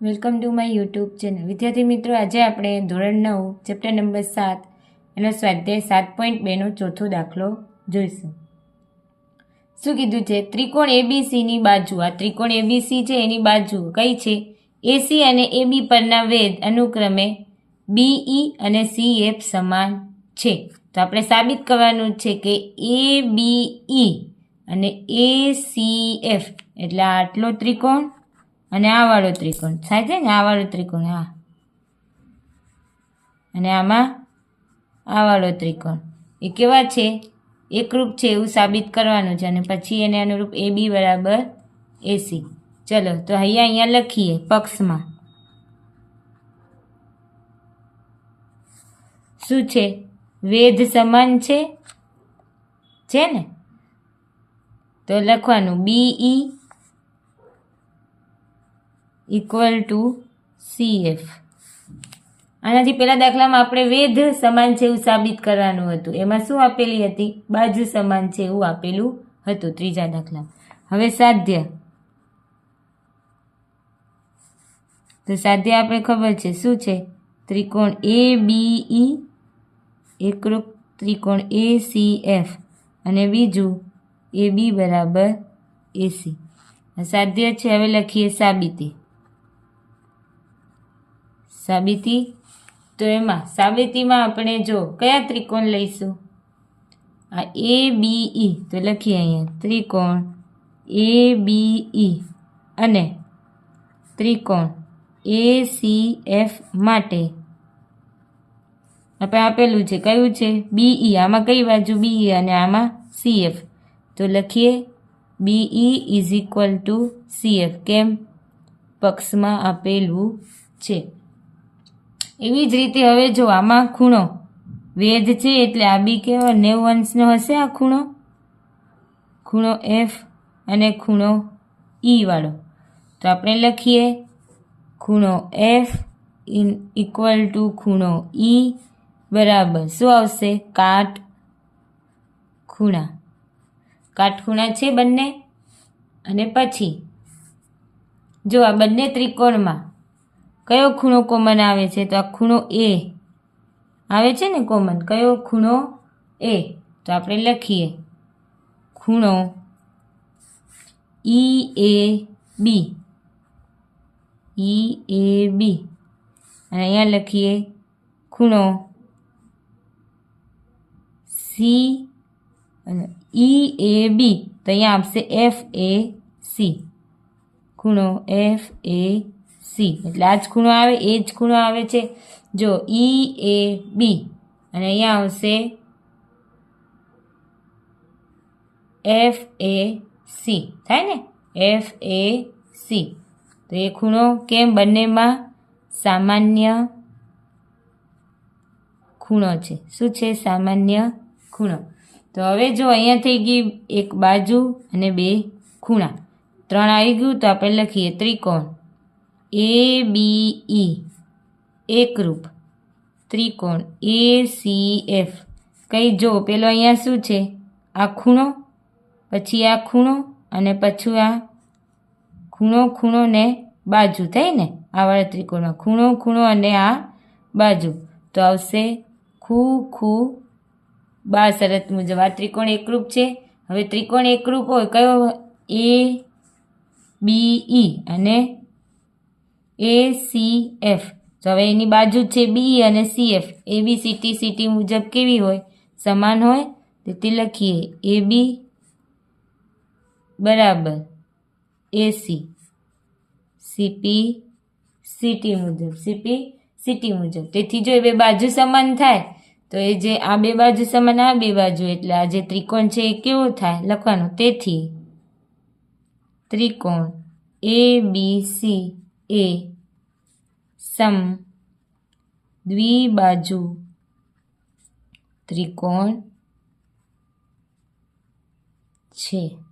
Welcome to my YouTube channel. વિદ્યાર્થી મિત્રો, આજે આપણે ધોરણ નવ, ચેપ્ટર નંબર સાત એનો સ્વાધ્યાય સાત પોઈન્ટ બેનો ચોથો દાખલો જોઈશું. શું કીધું છે? ત્રિકોણ એબીસીની બાજુ. આ ત્રિકોણ એબીસી છે, એની બાજુ કઈ છે? એસી અને એબી પરના વેદ અનુક્રમે બીઈ અને સી એફ સમાન છે. તો આપણે સાબિત કરવાનું છે કે એ બીઈ અને એ સી એફ એટલે આટલો ત્રિકોણ અને આ વાળો ત્રિકોણ. થાય છે ને? આ વાળો ત્રિકોણ, હા. અને આમાં આ વાળો ત્રિકોણ. એ કેવા છે? એકરૂપ છે એવું સાબિત કરવાનું છે અને પછી એને અનુરૂપ એ બી બરાબર એસી ચલો, તો અહીંયા અહીંયા લખીએ પક્ષમાં. શું છે? વેધ સમાન છે? છે ને? તો લખવાનું B E equal to C F આનાથી પહેલાં દાખલામાં આપણે વેધ સમાન છે એવું સાબિત કરવાનું હતું. એમાં શું આપેલી હતી? બાજુ સમાન છે એવું આપેલું હતું ત્રીજા દાખલા. હવે સાધ્ય. તો સાધ્ય આપણે ખબર છે. શું છે? ત્રિકોણ એ બી ઈ એકરૂપ ત્રિકોણ એ સી એફ અને બીજું એ બી બરાબર એસી સાધ્ય છે. હવે લખીએ સાબિતી. સાબિતી? તો એમાં, સાબિતીમાં આપણે જો કયા ત્રિકોણ લઈશું? આ એ, બી, ઈ, તો લખીએ અહીંયા. ત્રિકોણ, એ, બી, ઈ, અને ત્રિકોણ, એ, સી, એફ માટે. આપણે આપેલું છે. કયું છે? બી, ઈ. આમાં કઈ બાજુ? બી, ઈ અને આમાં સી, એફ. તો લખીએ B E is equal to C, F. કેમ? પક્ષમાં આપેલું છે. એવી જ રીતે હવે જો આમાં ખૂણો વેધ છે એટલે આ બી કહેવાય, નેવ અંશનો હશે આ ખૂણો. ખૂણો એફ અને ખૂણો ઈ વાળો. તો આપણે લખીએ, ખૂણો એફ ઇન ઇક્વલ ટુ ખૂણો ઈ બરાબર. શું આવશે? કાટ ખૂણા. કાટખૂણા છે બંને. અને પછી, જો આ બંને ત્રિકોણમાં કયો ખૂણો કોમન આવે છે? તો આ ખૂણો એ આવે છે ને કોમન કયો ખૂણો એ તો આપણે લખીએ. ખૂણો ઈ એ બી ઈ એ બી અને અહીંયા લખીએ ખૂણો સી ઈ એ બી તો અહીંયા આપશે એફ એ સી ખૂણો એફ એ સી. એટલે આ જ ખૂણો આવે, એ જ ખૂણો આવે છે. જો ઈ એ બી અને અહીંયા આવશે એફ એ સી થાય ને? એફ એ સી તો એ ખૂણો કેમ બંનેમાં સામાન્ય ખૂણો છે? શું છે સામાન્ય ખૂણો? તો હવે જો અહીંયા થઈ ગઈ એક બાજુ અને બે ખૂણા. ત્રણ આવી ગયું તો આપણે લખીએ ત્રિકોણ. એ બી ઈ એકરૂપ ત્રિકોણ. એ સી એફ કંઈ જો, પેલો અહીંયા શું છે? આ ખૂણો, પછી આ ખૂણો અને પછી આ ખૂણો ખૂણો ને બાજુ થઈ ને? આવાળા ત્રિકોણમાં. ખૂણો ખૂણો અને આ બાજુ. તો આવશે ખૂ ખૂ, બા શરત મુજબ. આ ત્રિકોણ એકરૂપ છે. હવે ત્રિકોણ એકરૂપ હોય, કયો? એ બી ઈ અને એ સી એફ તો હવે એની બાજુ છે બી અને C F A B CT CT મુજબ કેવી હોય? સમાન હોય? તેથી લખીએ. એ બી બરાબર. એસી સીપી સીટી મુજબ. સીપી સીટી મુજબ. તેથી જો એ બે બાજુ સમાન થાય, તો એ જે આ બે બાજુ સમાન, આ બે બાજુ, એટલે આ જે ત્રિકોણ છે એ કેવો થાય? લખવાનું. તેથી, ત્રિકોણ એ બી સી એ. સમ. દ્વિબાજુ. ત્રિકોણ. છે.